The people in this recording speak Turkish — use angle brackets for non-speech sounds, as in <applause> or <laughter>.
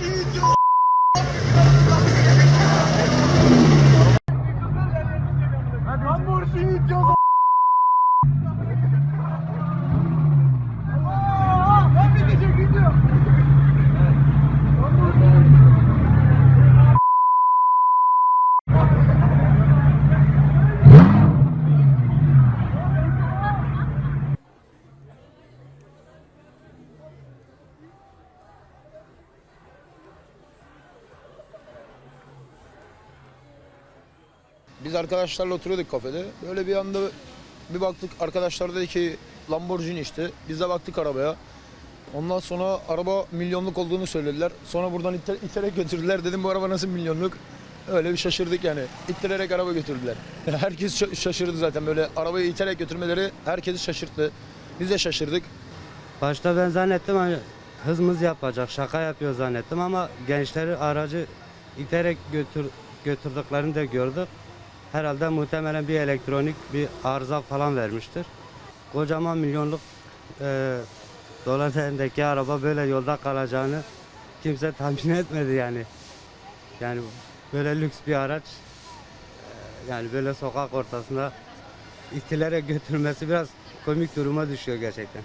Lamborghini Biz arkadaşlarla oturuyorduk kafede. Böyle bir anda bir baktık arkadaşlar dedi ki Lamborghini işte. Biz de baktık arabaya. Ondan sonra araba milyonluk olduğunu söylediler. Sonra buradan ite- iterek götürdüler. Dedim bu araba nasıl milyonluk? Öyle bir şaşırdık yani. İttirerek araba götürdüler. <laughs> Herkes şa- şaşırdı zaten böyle arabayı iterek götürmeleri herkesi şaşırttı. Biz de şaşırdık. Başta ben zannettim hani hızımız yapacak, şaka yapıyor zannettim ama gençleri aracı iterek götür, götürdüklerini de gördük. Herhalde muhtemelen bir elektronik bir arıza falan vermiştir. Kocaman milyonluk e, dolar değerindeki araba böyle yolda kalacağını kimse tahmin <laughs> etmedi yani. Yani böyle lüks bir araç e, yani böyle sokak ortasında itilerek götürmesi biraz komik duruma düşüyor gerçekten.